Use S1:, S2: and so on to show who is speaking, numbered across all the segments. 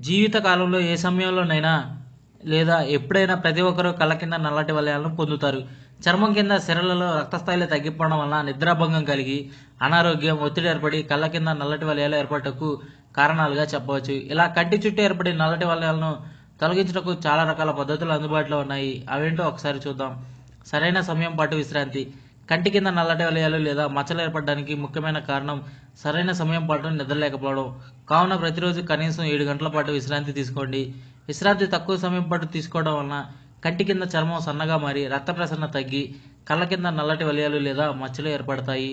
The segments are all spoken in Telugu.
S1: జీవిత కాలంలో ఏ సమయంలోనైనా లేదా ఎప్పుడైనా ప్రతి ఒక్కరూ కళ్ళ కింద నల్లటి వలయాలను పొందుతారు. చర్మం కింద సిరలలో రక్తస్థాయిలు తగ్గిపోవడం వలన నిద్రాభంగం కలిగి అనారోగ్యం ఒత్తిడి ఏర్పడి కళ్ళ కింద నల్లటి వలయాలు ఏర్పడటకు కారణాలుగా చెప్పవచ్చు. ఇలా కంటి చుట్టూ ఏర్పడి నల్లటి వలయాలను తొలగించుటకు చాలా రకాల పద్ధతులు అందుబాటులో ఉన్నాయి. అవేంటో ఒకసారి చూద్దాం. సరైన సమయం పాటు విశ్రాంతి. కంటి కింద నల్లటి వలయాలు లేదా మచ్చలు ఏర్పడడానికి ముఖ్యమైన కారణం సరైన సమయం పాటు నిద్రలేకపోవడం కావున ప్రతిరోజు కనీసం ఏడు గంటల పాటు విశ్రాంతి తీసుకోండి. విశ్రాంతి తక్కువ సమయం పాటు తీసుకోవడం వలన కంటి కింద చర్మం సన్నగా మారి రక్త ప్రసరణ తగ్గి కళ్ళ కింద నల్లటి వలయాలు లేదా మచ్చలు ఏర్పడతాయి.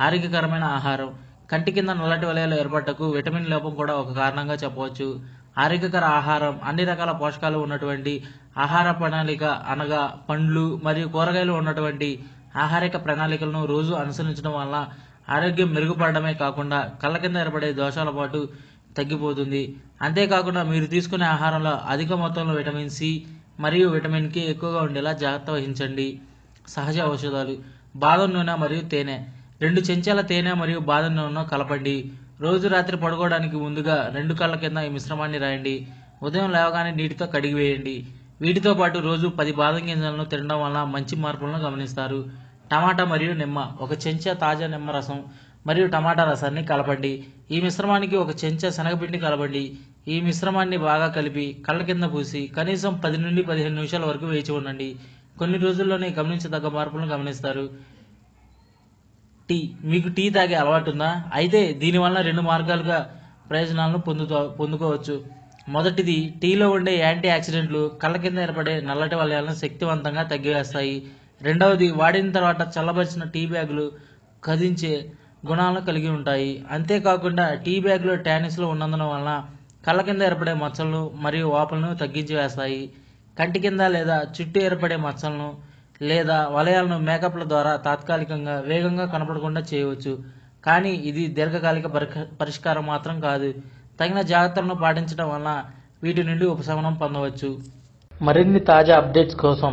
S1: ఆరోగ్యకరమైన ఆహారం. కంటి కింద నల్లటి వలయాలు ఏర్పడటకు విటమిన్ లోపం కూడా ఒక కారణంగా చెప్పవచ్చు. ఆరోగ్యకర ఆహారం. అన్ని రకాల పోషకాలు ఉన్నటువంటి ఆహార ప్రణాళిక అనగా పండ్లు మరియు కూరగాయలు ఉన్నటువంటి ఆహారిక ప్రణాళికలను రోజు అనుసరించడం వల్ల ఆరోగ్యం మెరుగుపడడమే కాకుండా కళ్ళ కింద ఏర్పడే దోషాల పాటు తగ్గిపోతుంది. అంతేకాకుండా మీరు తీసుకునే ఆహారంలో అధిక మొత్తంలో విటమిన్ సి మరియు విటమిన్ కే ఎక్కువగా ఉండేలా జాగ్రత్త వహించండి. సహజ ఔషధాలు బాదం నూనె మరియు తేనె. రెండు చెంచాల తేనె మరియు బాదం నూనె కలపండి. రోజు రాత్రి పడుకోవడానికి ముందుగా రెండు కళ్ళ కింద ఈ మిశ్రమాన్ని రాయండి. ఉదయం లేవగానే నీటితో కడిగివేయండి. వీటితో పాటు రోజు పది బాదం గింజలను తినడం వల్ల మంచి మార్పులను గమనిస్తారు. టమాటా మరియు నిమ్మ ఒక చెంచా తాజా నిమ్మ రసం మరియు టమాటా రసాన్ని కలపండి. ఈ మిశ్రమానికి ఒక చెంచా శనగపిండి కలపండి. ఈ మిశ్రమాన్ని బాగా కలిపి కళ్ళ కింద పూసి కనీసం పది నుండి పదిహేను నిమిషాల వరకు వేచి ఉండండి. కొన్ని రోజుల్లోనే గమనించదగ్గ మార్పులను గమనిస్తారు. టీ. మీకు టీ తాగే అలవాటు ఉందా? అయితే దీనివల్ల రెండు మార్గాలుగా ప్రయోజనాలను పొందుతో పొందుకోవచ్చు. మొదటిది టీలో ఉండే యాంటీ ఆక్సిడెంట్లు కళ్ళ కింద ఏర్పడే నల్లటి వలయాలను శక్తివంతంగా తగ్గివేస్తాయి. రెండవది వాడిన తర్వాత చల్లబరిచిన టీ బ్యాగులు కదించే గుణాలను కలిగి ఉంటాయి. అంతేకాకుండా టీ బ్యాగ్లో టానిస్లు ఉన్నందున వలన కళ్ళ కింద ఏర్పడే మచ్చలను మరియు వాపులను తగ్గించి వేస్తాయి కంటి కింద లేదా చుట్టూ ఏర్పడే మచ్చలను లేదా వలయాలను మేకప్ల ద్వారా తాత్కాలికంగా వేగంగా కనపడకుండా చేయవచ్చు. కానీ ఇది దీర్ఘకాలిక పరిష్కారం మాత్రం కాదు. తగిన జాగ్రత్తలను పాటించడం వలన వీటి నుండి ఉపశమనం పొందవచ్చు. మరిన్ని తాజా అప్డేట్స్ కోసం